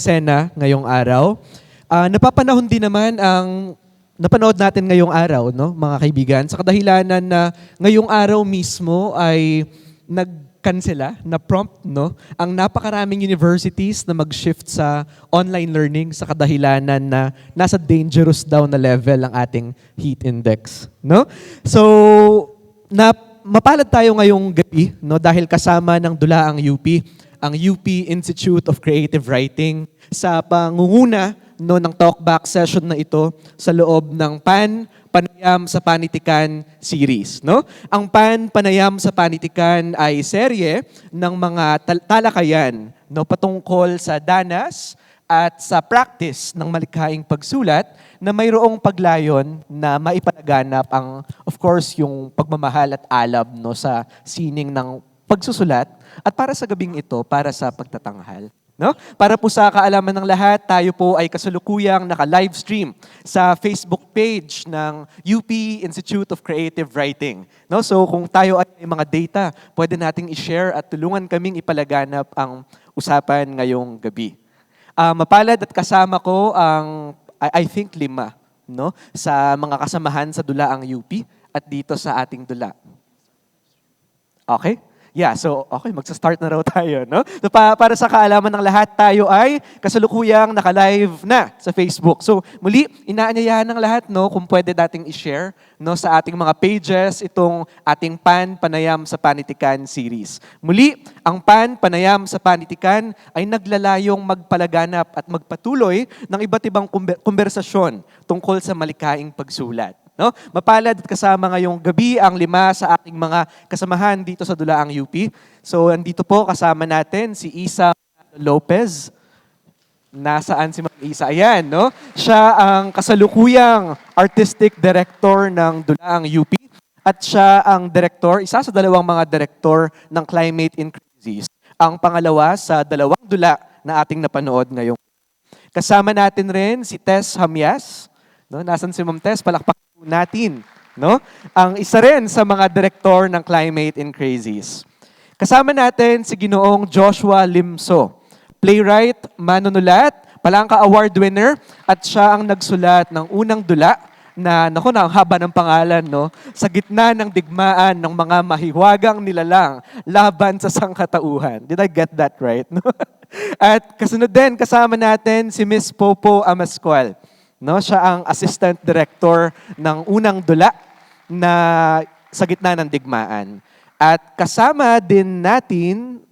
eksena ngayong araw. Ah, napapanahon din naman ang napanood natin ngayong araw, no, mga kaibigan, sa kadahilanan na ngayong araw mismo ay nagkansela na prompt no ang napakaraming universities na mag-shift sa online learning sa kadahilanan na nasa dangerous daw na level ang ating heat index no so na mapalad tayo ngayong gabi no dahil kasama ng dula ang UP ang UP Institute of Creative Writing sa pangunguna no ng talkback session na ito sa loob ng PAN Panayam sa Panitikan series, no? Ang PAN Panayam sa Panitikan ay serye ng mga tal- talakayan no patungkol sa danas at sa practice ng malikhaing pagsulat na mayroong paglayon na maipanaganap ang of course yung pagmamahal at alab no sa sining ng pagsusulat at para sa gabing ito para sa pagtatanghal. No? Para po sa kaalaman ng lahat, tayo po ay kasalukuyang naka-livestream sa Facebook page ng UP Institute of Creative Writing. No? So kung tayo ay may mga data, pwede nating i-share at tulungan kaming ipalaganap ang usapan ngayong gabi. Ah, mapalad at kasama ko ang, I, I think, lima no? sa mga kasamahan sa dula ang UP at dito sa ating dula. Okay? Yeah, so okay, magsa-start na raw tayo, no? So pa- para sa kaalaman ng lahat, tayo ay kasalukuyang naka-live na sa Facebook. So muli, inaanyayahan ng lahat, no, kung pwede dating i-share, no, sa ating mga pages itong ating PAN Panayam sa Panitikan series. Muli, ang PAN Panayam sa Panitikan ay naglalayong magpalaganap at magpatuloy ng iba't ibang kumbe- konversasyon tungkol sa malikaing pagsulat. No? Mapalad at kasama ngayong gabi ang lima sa ating mga kasamahan dito sa Dulaang UP. So, andito po kasama natin si Isa Lopez. Nasaan si Ma'am Isa? Ayan, no? Siya ang kasalukuyang artistic director ng Dulaang UP at siya ang director, isa sa dalawang mga director ng Climate in Crisis. Ang pangalawa sa dalawang dula na ating napanood ngayong Kasama natin rin si Tess Hamyas. No, nasan si Ma'am Tess? Palakpak natin. No? Ang isa rin sa mga direktor ng Climate in Crazies. Kasama natin si Ginoong Joshua Limso, playwright, manunulat, Palangka Award winner, at siya ang nagsulat ng unang dula na, naku na, ang haba ng pangalan, no? Sa gitna ng digmaan ng mga mahiwagang nilalang laban sa sangkatauhan. Did I get that right? No? At kasunod din, kasama natin si Miss Popo Amascual. No? Siya ang assistant director ng unang dula na sa gitna ng digmaan. At kasama din natin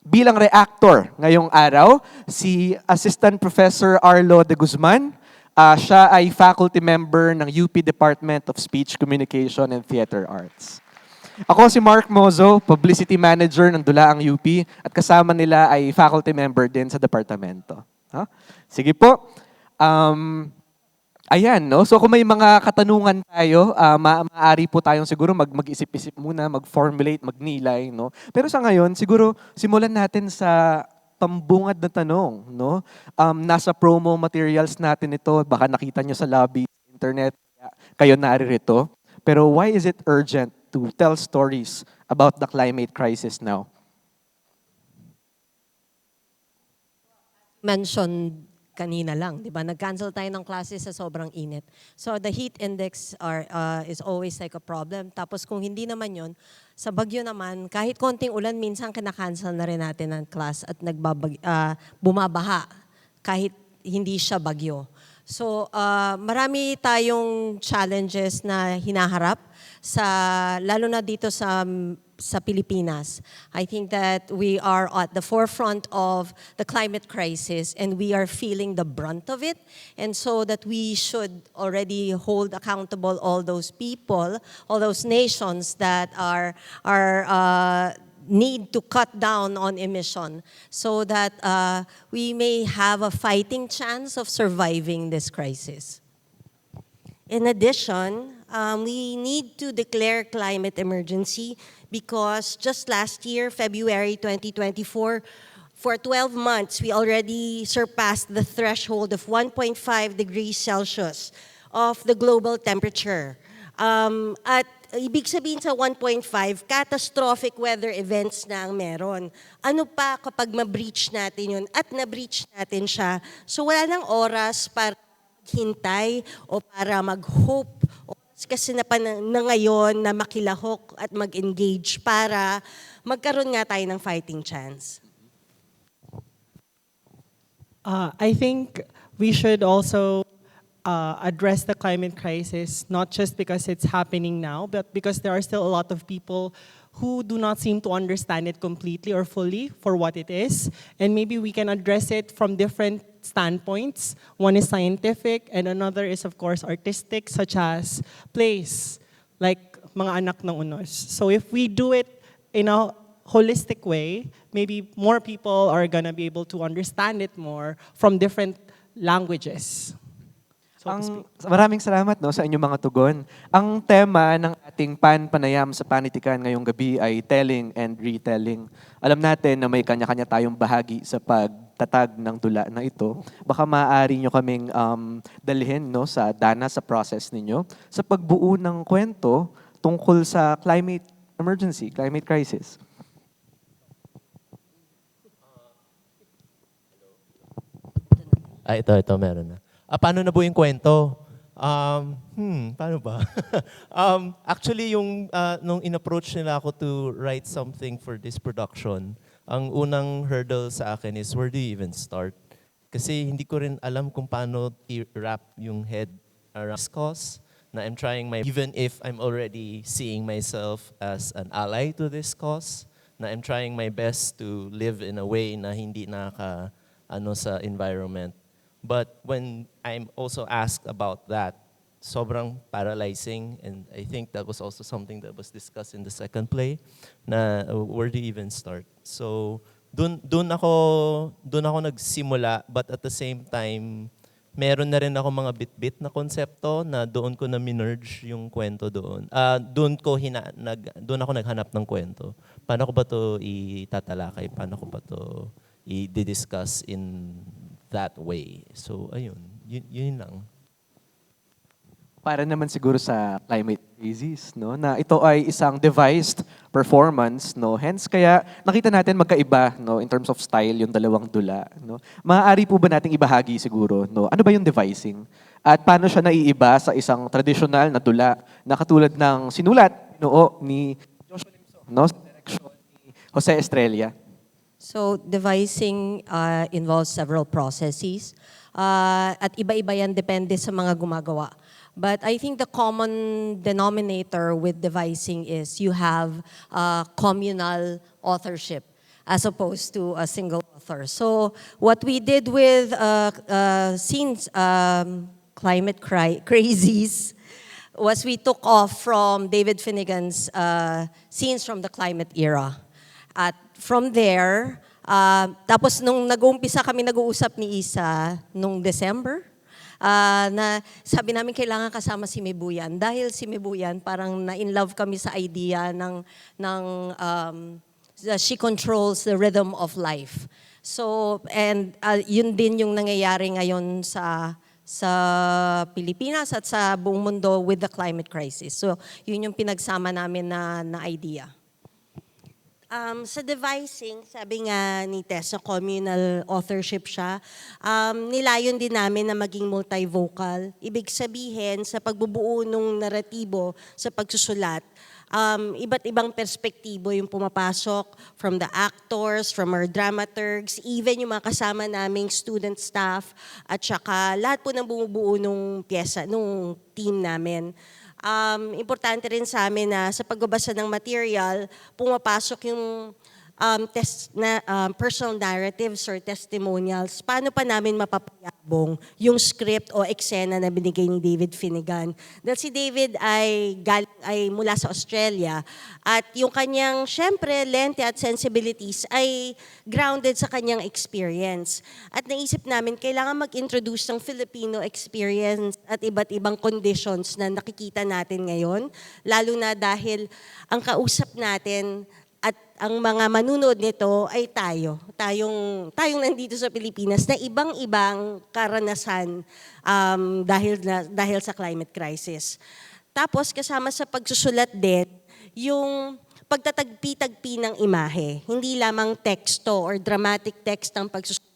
bilang reactor ngayong araw, si Assistant Professor Arlo de Guzman. Ah, siya ay faculty member ng UP Department of Speech Communication and Theater Arts. Ako si Mark Mozo, Publicity Manager ng Dulaang UP at kasama nila ay faculty member din sa departamento. Ha? Sige po. Um, ayan, no? So kung may mga katanungan tayo, ah, ma- maaari po tayong siguro mag mag-isip-isip muna, mag-formulate, magnilay, no? Pero sa ngayon, siguro simulan natin sa pambungad na tanong, no? Um, nasa promo materials natin ito, baka nakita nyo sa lobby, internet, kayo naririto. Pero why is it urgent to tell stories about the climate crisis now? mentioned kanina lang, 'di ba? Nag-cancel tayo ng classes sa sobrang init. So the heat index are uh, is always like a problem. Tapos kung hindi naman 'yon, sa bagyo naman, kahit konting ulan minsan kinakancel na rin natin ang class at nagbabag uh, bumabaha kahit hindi siya bagyo. So uh, marami tayong challenges na hinaharap sa lalo na dito sa sa Pilipinas. I think that we are at the forefront of the climate crisis and we are feeling the brunt of it. And so that we should already hold accountable all those people, all those nations that are, are uh, need to cut down on emission so that uh, we may have a fighting chance of surviving this crisis. In addition, um, we need to declare climate emergency because just last year, February 2024, for 12 months, we already surpassed the threshold of 1.5 degrees Celsius of the global temperature. Um, at ibig sabihin sa 1.5, catastrophic weather events na ang meron. Ano pa kapag ma-breach natin yun at na-breach natin siya? So wala nang oras para hintay o para mag-hope o kasi na, na ngayon na makilahok at mag-engage para magkaroon nga tayo ng fighting chance. Uh, I think we should also uh, address the climate crisis, not just because it's happening now, but because there are still a lot of people who do not seem to understand it completely or fully for what it is. And maybe we can address it from different standpoints. One is scientific, and another is, of course, artistic, such as plays, like mga anak ng unos. So if we do it in a holistic way, maybe more people are gonna be able to understand it more from different languages. So Ang, maraming salamat no, sa inyong mga tugon. Ang tema ng ating pan-panayam sa panitikan ngayong gabi ay telling and retelling. Alam natin na may kanya-kanya tayong bahagi sa pagtatag ng dula na ito. Baka maaari nyo kaming um, dalhin no, sa dana sa process ninyo sa pagbuo ng kwento tungkol sa climate emergency, climate crisis. Ah, ito, ito, meron na. Ah, paano na po yung kwento? Um, hmm, paano ba? um, actually, yung ah, nung in-approach nila ako to write something for this production, ang unang hurdle sa akin is where do you even start? Kasi hindi ko rin alam kung paano i-wrap yung head around this cause na I'm trying my, even if I'm already seeing myself as an ally to this cause, na I'm trying my best to live in a way na hindi nakaka, ano sa environment. But when I'm also asked about that, sobrang paralyzing and I think that was also something that was discussed in the second play na uh, where do you even start? So dun dun ako dun ako nagsimula but at the same time meron na rin ako mga bit-bit na konsepto na doon ko na minerge yung kwento doon. Ah, doon ko hina, nag doon ako naghanap ng kwento. Paano ko ba to itatalakay? Paano ko ba to i-discuss in that way? So ayun, yun, yun lang. Para naman siguro sa climate crisis, no? Na ito ay isang devised performance, no? Hence kaya nakita natin magkaiba, no, in terms of style yung dalawang dula, no? Maaari po ba nating ibahagi siguro, no? Ano ba yung devising? At paano siya naiiba sa isang traditional na dula na katulad ng sinulat noo ni Joshua Limso, no? Sa ni Jose Estrella. So devising uh, involves several processes. Uh, at iba-iba yan depende sa mga gumagawa. But I think the common denominator with devising is you have uh, communal authorship as opposed to a single author. So what we did with uh, uh, scenes, um, climate cri- crazies, was we took off from David Finnegan's uh, scenes from the climate era. At from there, uh, tapos nung nag-uumpisa kami nag-uusap ni Isa nung December, uh, na sabi namin kailangan kasama si Mebuyan. Dahil si Mebuyan, parang na-in love kami sa idea ng, ng um, she controls the rhythm of life. So, and uh, yun din yung nangyayari ngayon sa sa Pilipinas at sa buong mundo with the climate crisis. So, yun yung pinagsama namin na, na idea. Um, sa devising, sabi nga ni Tessa, communal authorship siya. Um, nilayon din namin na maging multivocal. Ibig sabihin, sa pagbubuo ng naratibo, sa pagsusulat, um, iba't ibang perspektibo yung pumapasok from the actors, from our dramaturgs, even yung mga kasama naming student staff, at saka lahat po ng bumubuo nung pyesa, nung team namin um, importante rin sa amin na sa pagbabasa ng material, pumapasok yung um, test na, um, personal narratives or testimonials. Paano pa namin mapapayabong yung script o eksena na binigay ni David Finnegan? Dahil si David ay, gal- ay mula sa Australia at yung kanyang, syempre, lente at sensibilities ay grounded sa kanyang experience. At naisip namin, kailangan mag-introduce ng Filipino experience at iba't ibang conditions na nakikita natin ngayon, lalo na dahil ang kausap natin at ang mga manunood nito ay tayo. Tayong, tayong nandito sa Pilipinas na ibang-ibang karanasan um, dahil, na, dahil sa climate crisis. Tapos kasama sa pagsusulat din, yung pagtatagpi-tagpi ng imahe. Hindi lamang teksto or dramatic text ang pagsusulat,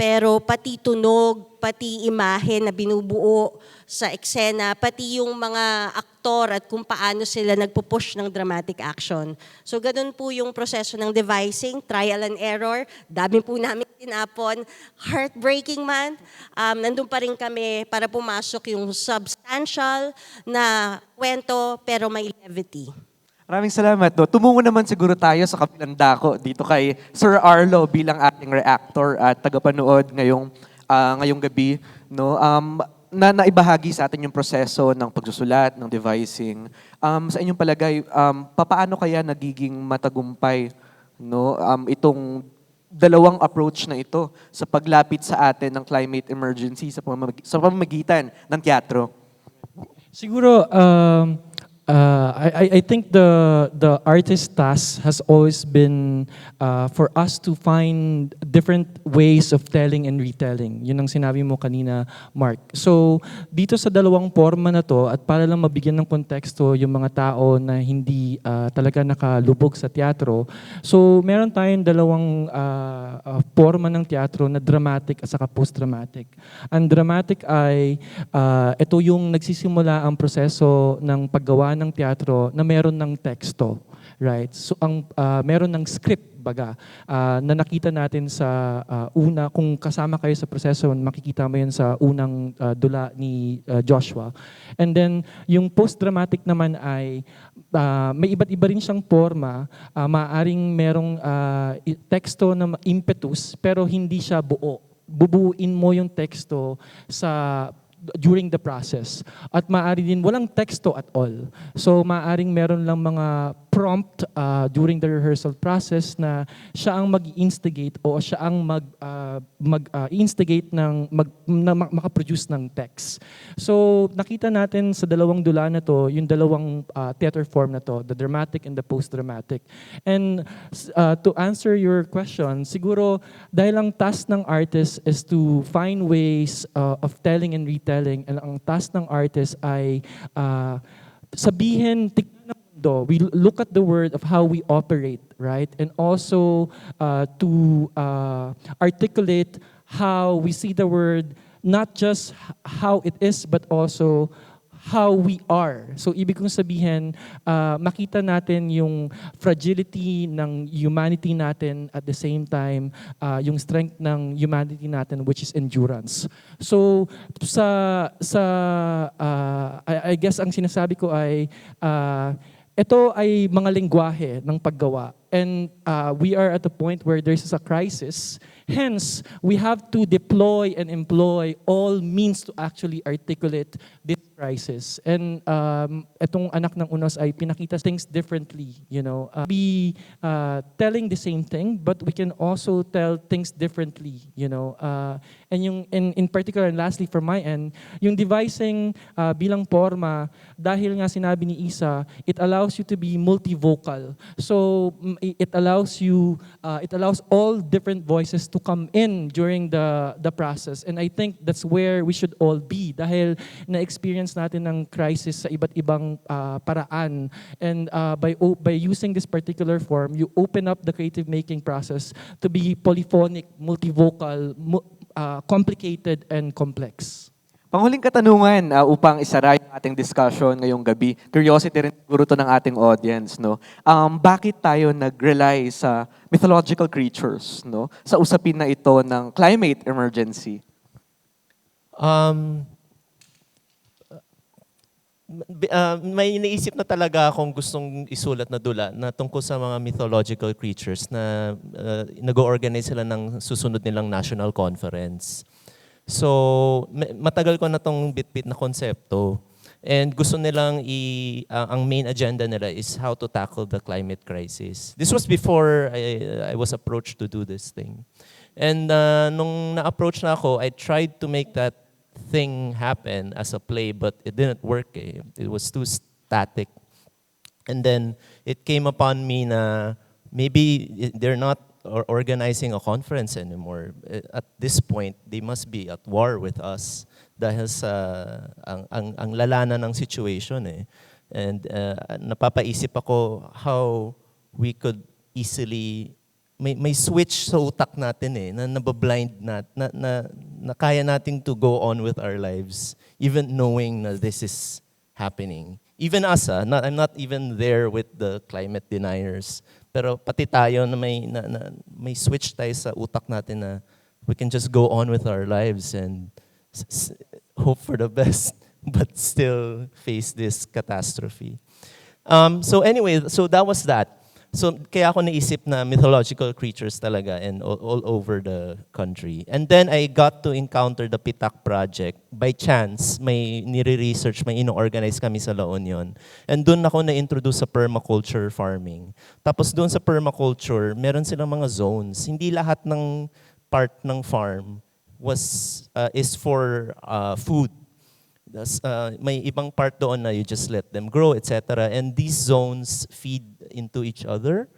pero pati tunog, pati imahe na binubuo sa eksena, pati yung mga aktor at kung paano sila nagpo-push ng dramatic action. So ganun po yung proseso ng devising, trial and error. Dami po namin tinapon. Heartbreaking man, um, nandun pa rin kami para pumasok yung substantial na kwento pero may levity. Maraming salamat. No? Tumungo naman siguro tayo sa kabilang dako dito kay Sir Arlo bilang ating reactor at tagapanood ngayong, ah, ngayong gabi. No? Um, na naibahagi sa atin yung proseso ng pagsusulat, ng devising. Um, sa inyong palagay, um, papaano kaya nagiging matagumpay no, um, itong dalawang approach na ito sa paglapit sa atin ng climate emergency sa, sa pamamagitan ng teatro? Siguro, um, uh, I, I- think the the artist task has always been uh, for us to find different ways of telling and retelling. Yun ang sinabi mo kanina, Mark. So, dito sa dalawang forma na to, at para lang mabigyan ng konteksto yung mga tao na hindi uh, talaga nakalubog sa teatro, so meron tayong dalawang uh, uh, forma ng teatro na dramatic at saka post-dramatic. Ang dramatic ay uh, ito yung nagsisimula ang proseso ng paggawa ng teatro na meron ng teksto, right? So ang uh, meron ng script baga uh, na nakita natin sa uh, una kung kasama kayo sa proseso makikita mo yan sa unang uh, dula ni uh, Joshua. And then yung post-dramatic naman ay uh, may iba't iba rin siyang forma, uh, maaring merong uh, teksto na impetus pero hindi siya buo bubuin mo yung teksto sa during the process. At maaari din walang teksto at all. So maaring meron lang mga prompt uh, during the rehearsal process na siya ang mag-instigate o siya ang mag uh, mag-instigate ng mag na mak- makaproduce ng text. So nakita natin sa dalawang dula na to, yung dalawang uh, theater form na to, the dramatic and the post-dramatic. And uh, to answer your question, siguro dahil ang task ng artist is to find ways uh, of telling and retelling and ang task ng artist ay uh, sabihin, tignan ng mundo. We look at the word of how we operate, right? And also uh, to uh, articulate how we see the word, not just how it is, but also how we are. So ibig kong sabihin, uh, makita natin yung fragility ng humanity natin at the same time, uh, yung strength ng humanity natin which is endurance. So sa sa uh, I, I guess ang sinasabi ko ay uh, ito ay mga lingwahe ng paggawa. And uh, we are at the point where there's a crisis. Hence, we have to deploy and employ all means to actually articulate this crisis. And um, itong anak ng unos ay pinakita things differently, you know. Uh, be uh, telling the same thing, but we can also tell things differently, you know. Uh, and yung, in, in particular, and lastly from my end, yung devising uh, bilang forma, dahil nga sinabi ni Isa, it allows you to be multivocal. So it allows you, uh, it allows all different voices to come in during the the process. And I think that's where we should all be dahil na-experience natin ng crisis sa iba't ibang uh, paraan. And uh, by o- by using this particular form, you open up the creative making process to be polyphonic, multivocal, mu- uh, complicated and complex. Panghuling katanungan uh, upang isara yung ating discussion ngayong gabi. Curiosity rin siguro to ng ating audience, no? Um, bakit tayo nag-rely sa mythological creatures, no? Sa usapin na ito ng climate emergency. Um, uh, may iniisip na talaga akong gustong isulat na dula na tungkol sa mga mythological creatures na uh, nag-organize sila ng susunod nilang national conference. So, ma- matagal ko na tong bit-bit na konsepto. And gusto nilang i ang ang main agenda nila is how to tackle the climate crisis. This was before I, I was approached to do this thing. And uh, nung na-approach na ako, I tried to make that thing happen as a play, but it didn't work. Eh. It was too static. And then it came upon me na maybe they're not or organizing a conference anymore. Uh, At this point, they must be at war with us. dahil sa ang ang, ang lala na ng situation eh. And uh, napapaisip ako how we could easily may may switch sa utak natin eh na nabablind na na, na, na kaya nating to go on with our lives even knowing na this is happening. Even us, ah, not, I'm not even there with the climate deniers. Pero pati tayo na may, na, na, may switch tayo sa utak natin na we can just go on with our lives and hope for the best, but still face this catastrophe. Um, so anyway, so that was that. So kaya ako naisip na mythological creatures talaga and all, all over the country. And then I got to encounter the Pitak Project. By chance, may nire-research, may ino-organize kami sa La Union. And doon ako na-introduce sa permaculture farming. Tapos doon sa permaculture, meron silang mga zones. Hindi lahat ng part ng farm was uh, is for uh, food. Uh, may ibang part doon na you just let them grow, etc. And these zones feed into each other.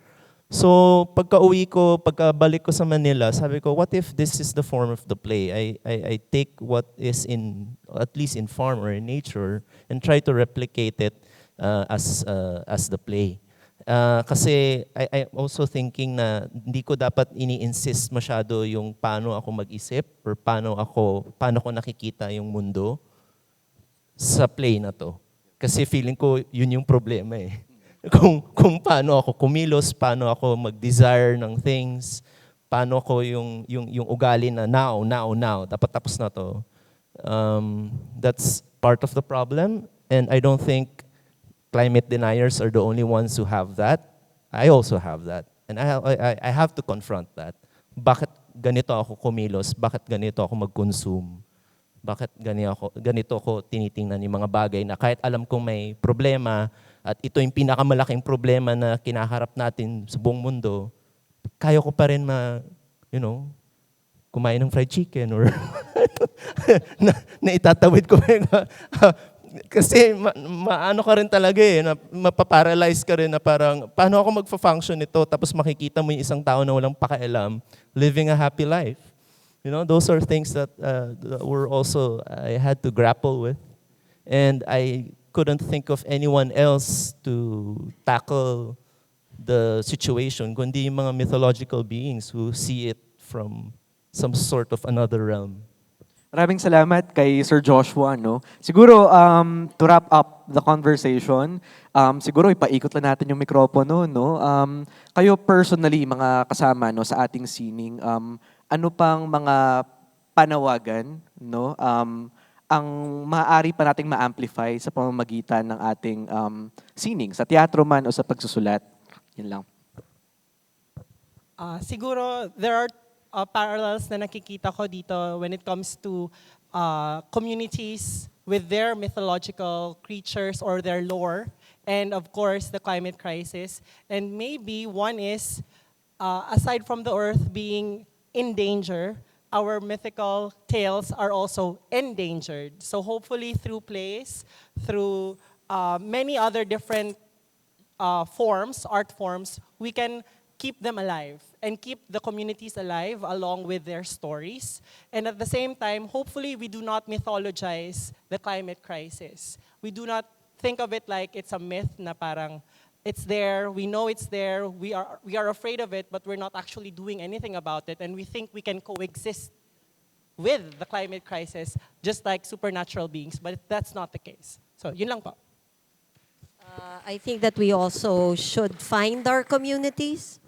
So, pagka uwi ko, pagkabalik ko sa Manila, sabi ko, what if this is the form of the play? I, I, I take what is in, at least in farm or in nature, and try to replicate it uh, as, uh, as the play. Uh, kasi I, I'm also thinking na hindi ko dapat ini-insist masyado yung paano ako mag-isip or paano ako, paano ko nakikita yung mundo sa play na to. Kasi feeling ko yun yung problema eh. Kung, kung paano ako kumilos, paano ako mag-desire ng things, paano ako yung, yung, yung ugali na now, now, now, dapat tapos na to. Um, that's part of the problem. And I don't think climate deniers are the only ones who have that. I also have that. And I, I, I have to confront that. Bakit ganito ako kumilos? Bakit ganito ako mag-consume? Bakit ganito ako, ganito ako tinitingnan yung mga bagay na kahit alam kong may problema at ito yung pinakamalaking problema na kinaharap natin sa buong mundo, kaya ko pa rin ma, you know, kumain ng fried chicken or na, na itatawid ko. Kasi ma, maano ka rin talaga eh, na mapaparalyze ka rin na parang, paano ako magfa-function nito tapos makikita mo yung isang tao na walang pakialam living a happy life. You know, those are things that uh, that were also, I had to grapple with. And I couldn't think of anyone else to tackle the situation, kundi yung mga mythological beings who see it from some sort of another realm. Maraming salamat kay Sir Joshua. No? Siguro, um, to wrap up the conversation, um, siguro ipaikot lang natin yung mikropono. No? Um, kayo personally, mga kasama no, sa ating sining, um, ano pang mga panawagan no, um, ang maaari pa nating ma-amplify sa pamamagitan ng ating um, sining, sa teatro man o sa pagsusulat? Yun lang. Ah, siguro there are uh, parallels na nakikita ko dito when it comes to uh, communities with their mythological creatures or their lore, and of course the climate crisis. And maybe one is, uh, aside from the Earth being in danger, our mythical tales are also endangered. So hopefully through plays, through uh, many other different uh, forms, art forms, we can keep them alive and keep the communities alive along with their stories. And at the same time, hopefully, we do not mythologize the climate crisis. We do not think of it like it's a myth na parang it's there, we know it's there, we are, we are afraid of it, but we're not actually doing anything about it. And we think we can coexist with the climate crisis just like supernatural beings, but that's not the case. So, yun lang po. Uh, I think that we also should find our communities.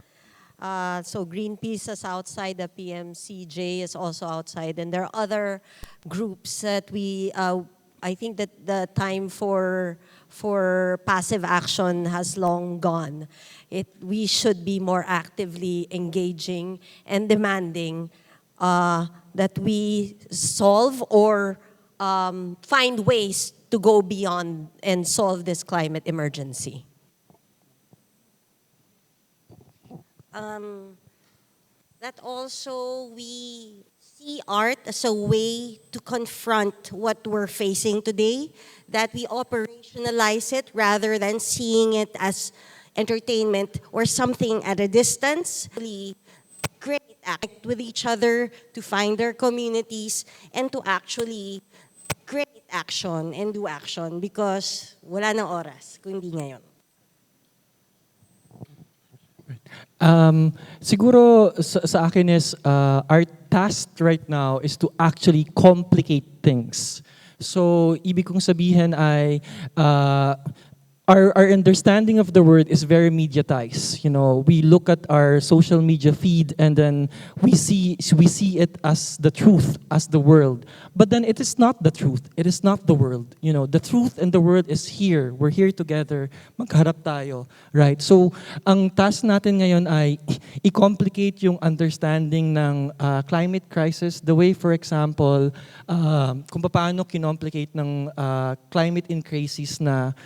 Uh, so Greenpeace is outside, the PMCJ is also outside, and there are other groups that we. Uh, I think that the time for for passive action has long gone. It we should be more actively engaging and demanding uh, that we solve or um, find ways to go beyond and solve this climate emergency. um, that also we see art as a way to confront what we're facing today, that we operationalize it rather than seeing it as entertainment or something at a distance. We great act with each other to find their communities and to actually create action and do action because wala nang oras kung hindi ngayon. Um, siguro sa, sa akin is uh, our task right now is to actually complicate things. So, ibig kong sabihin ay uh, our, our understanding of the word is very mediatized. You know, we look at our social media feed and then we see we see it as the truth, as the world. But then it is not the truth. It is not the world. You know, the truth and the world is here. We're here together. Magharap tayo, right? So, ang task natin ngayon ay i-complicate yung understanding ng uh, climate crisis the way, for example, uh, kung paano kinomplicate ng uh, climate in crisis na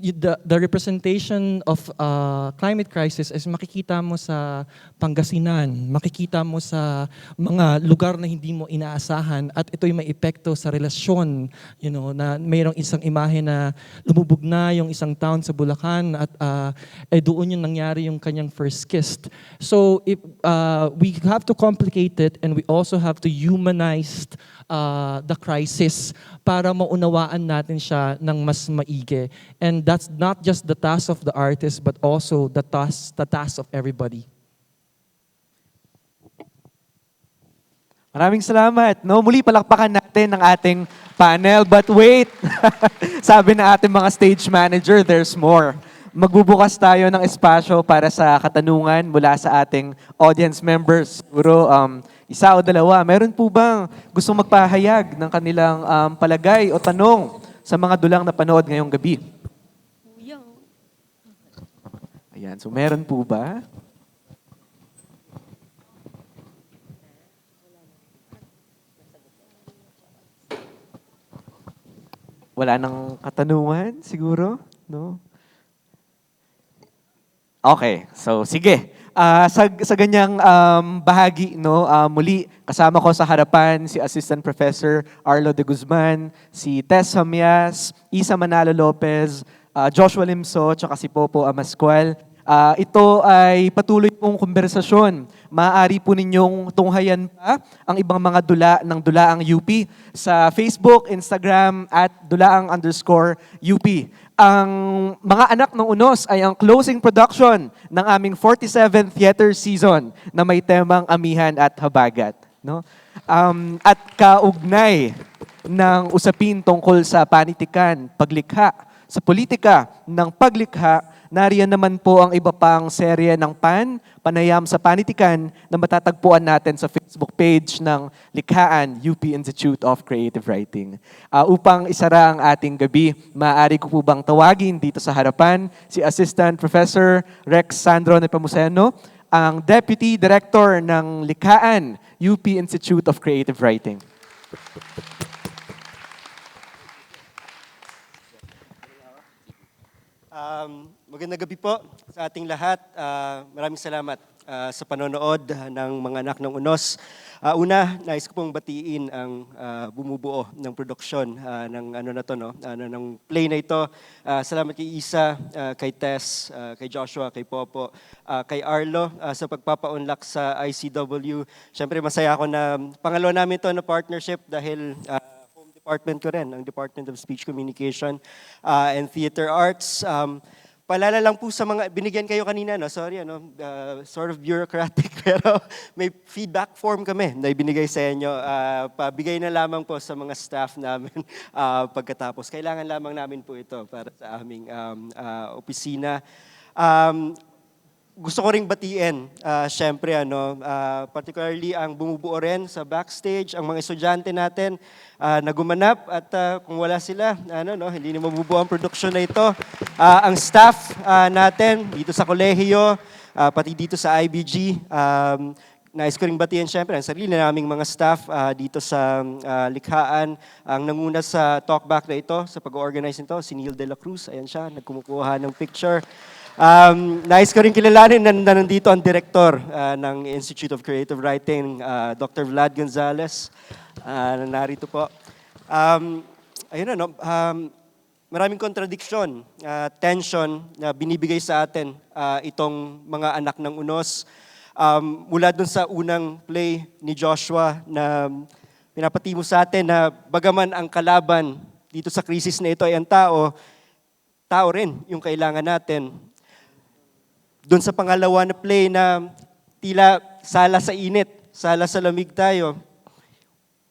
the, the representation of uh, climate crisis is makikita mo sa Pangasinan, makikita mo sa mga lugar na hindi mo inaasahan at ito'y may epekto sa relasyon, you know, na mayroong isang imahe na lumubog na yung isang town sa Bulacan at uh, eh, doon yung nangyari yung kanyang first kiss. So if, uh, we have to complicate it and we also have to humanize uh, the crisis para maunawaan natin siya ng mas maigi. And that's not just the task of the artist but also the task, the task of everybody. Maraming salamat. No, muli palakpakan natin ang ating panel. But wait, sabi ng ating mga stage manager, there's more. Magbubukas tayo ng espasyo para sa katanungan mula sa ating audience members. Siguro um, isa o dalawa. Meron po bang gusto magpahayag ng kanilang um, palagay o tanong sa mga dulang na panood ngayong gabi? Ayan, so meron po ba? Wala nang katanungan siguro, no? Okay, so sige. Ah, sa, sa ganyang um, bahagi, no, ah, muli kasama ko sa harapan si Assistant Professor Arlo de Guzman, si Tess Hamias, Isa Manalo Lopez, ah, Joshua Limso, tsaka si Popo Amascual. Ah, ito ay patuloy pong konversasyon. Maaari po ninyong tunghayan pa ang ibang mga dula ng Dulaang UP sa Facebook, Instagram at Dulaang underscore UP. Ang mga anak ng Unos ay ang closing production ng aming 47th theater season na may temang amihan at habagat. No? Um, at kaugnay ng usapin tungkol sa panitikan, paglikha, sa politika ng paglikha, nariyan naman po ang iba pang serye ng PAN, Panayam sa Panitikan, na matatagpuan natin sa Facebook page ng Likhaan UP Institute of Creative Writing. Ah, upang isara ang ating gabi, maaari ko po bang tawagin dito sa harapan si Assistant Professor Rex Sandro Nepomuceno, ang Deputy Director ng Likhaan UP Institute of Creative Writing. Um, magandang gabi po sa ating lahat. Ah, maraming salamat ah, sa panonood ng mga anak ng Unos. Ah, una, nais ko pong batiin ang ah, bumubuo ng produksyon ah, ng ano na to, no? Ano, ng play na ito. Ah, salamat kay Isa, ah, kay Tess, ah, kay Joshua, kay Popo, ah, kay Arlo ah, sa pagpapaunlak sa ICW. Siyempre, masaya ako na pangalawa namin to na partnership dahil ah, home department ko rin, ang Department of Speech Communication uh, and Theater Arts. Um, Palala lang po sa mga, binigyan kayo kanina, no? sorry, ano, uh, sort of bureaucratic, pero may feedback form kami na ibinigay sa inyo. Uh, pabigay na lamang po sa mga staff namin uh, pagkatapos. Kailangan lamang namin po ito para sa aming um, uh, opisina. Um, gusto ko ring batiin, uh, syempre, ano, uh, particularly ang bumubuo rin sa backstage, ang mga estudyante natin uh, na gumanap at uh, kung wala sila, ano, no, hindi na mabubuo ang production na ito. Uh, ang staff uh, natin dito sa kolehiyo, uh, pati dito sa IBG, um, Nais ko ring batiin syempre ang sarili naming mga staff ah, dito sa ah, Likhaan. Ang nanguna sa talkback na ito, sa pag-organize nito, si Neil De La Cruz. Ayan siya, nagkumukuha ng picture. Um, nais ko rin kilalanin na, na nandito ang director ah, ng Institute of Creative Writing, ah, Dr. Vlad Gonzalez. Na narito po. Um, ayun ano, um, maraming kontradiksyon, ah, tension na binibigay sa atin ah, itong mga anak ng unos. Um, mula dun sa unang play ni Joshua na pinapatimo sa atin na bagaman ang kalaban dito sa krisis na ito ay ang tao, tao rin yung kailangan natin. Doon sa pangalawa na play na tila sala sa init, sala sa lamig tayo,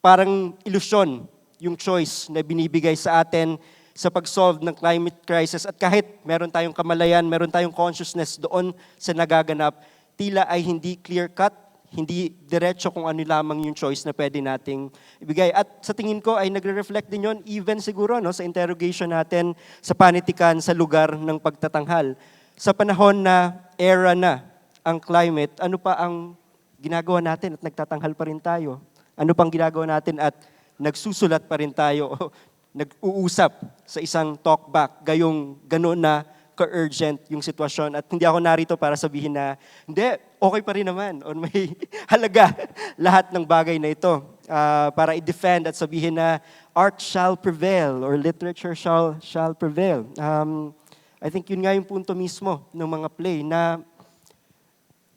parang ilusyon yung choice na binibigay sa atin sa pag-solve ng climate crisis. At kahit meron tayong kamalayan, meron tayong consciousness doon sa nagaganap, tila ay hindi clear-cut, hindi diretso kung ano lamang yung choice na pwede nating ibigay. At sa tingin ko ay nagre-reflect din yon even siguro no, sa interrogation natin sa panitikan sa lugar ng pagtatanghal. Sa panahon na era na ang climate, ano pa ang ginagawa natin at nagtatanghal pa rin tayo? Ano pang ginagawa natin at nagsusulat pa rin tayo o nag-uusap sa isang talkback gayong gano'n na ka-urgent yung sitwasyon at hindi ako narito para sabihin na hindi, okay pa rin naman o may halaga lahat ng bagay na ito Ah, para i-defend at sabihin na art shall prevail or literature shall, shall prevail. Um, I think yun nga yung punto mismo ng mga play na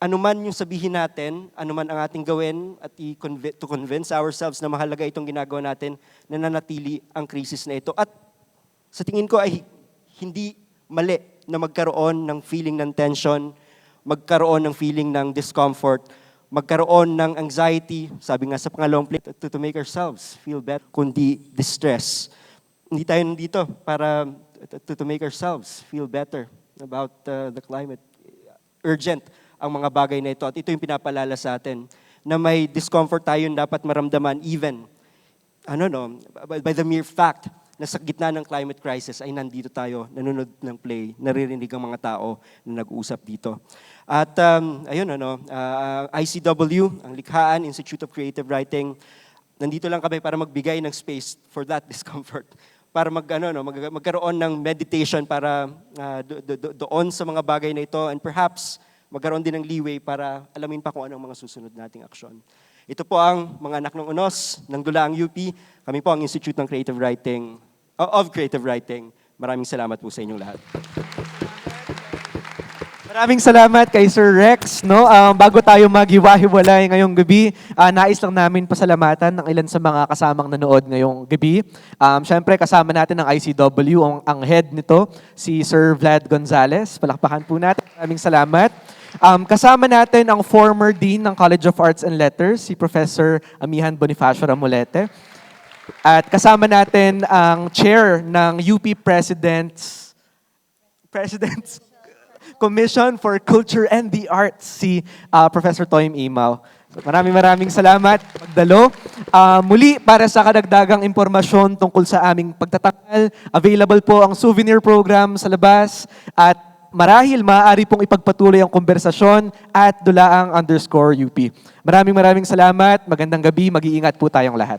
anuman yung sabihin natin, anuman ang ating gawin at to convince ourselves na mahalaga itong ginagawa natin, na nanatili ang krisis na ito. At sa tingin ko ay hindi mali na magkaroon ng feeling ng tension, magkaroon ng feeling ng discomfort, magkaroon ng anxiety, sabi nga sa pangalawang play, to, to make ourselves feel better, kundi distress. Hindi tayo nandito para to, to make ourselves feel better about uh, the climate urgent ang mga bagay na ito. At ito yung pinapalala sa atin na may discomfort tayo dapat maramdaman even ano no, by the mere fact na sa gitna ng climate crisis ay nandito tayo, nanonood ng play, naririnig ang mga tao na nag-uusap dito. At um, ayun ano, uh, ICW, ang Likhaan Institute of Creative Writing, nandito lang kami para magbigay ng space for that discomfort para mag, ano, no, mag, magkaroon ng meditation para do- do- do- doon sa mga bagay na ito and perhaps magkaroon din ng leeway para alamin pa kung anong mga susunod nating aksyon. Ito po ang mga anak ng unos ng Dulaang UP. Kami po ang Institute ng Creative Writing, of Creative Writing. Maraming salamat po sa inyong lahat. Maraming salamat kay Sir Rex. No? Um, bago tayo maghiwa-hiwalay ngayong gabi, ah, nais lang namin pasalamatan ng ilan sa mga kasamang nanood ngayong gabi. Um, Siyempre, kasama natin ang ICW, ang, ang head nito, si Sir Vlad Gonzales. Palakpakan po natin. Maraming salamat. Um, kasama natin ang former Dean ng College of Arts and Letters, si Professor Amihan Bonifacio Ramulete. At kasama natin ang chair ng UP President's President's Commission for Culture and the Arts, si ah, Professor Toym Imaw. Maraming maraming salamat, pagdalo. Ah, muli, para sa kadagdagang impormasyon tungkol sa aming pagtatangal, available po ang souvenir program sa labas at marahil maaari pong ipagpatuloy ang konversasyon at dulaang underscore UP. Maraming maraming salamat, magandang gabi, mag-iingat po tayong lahat.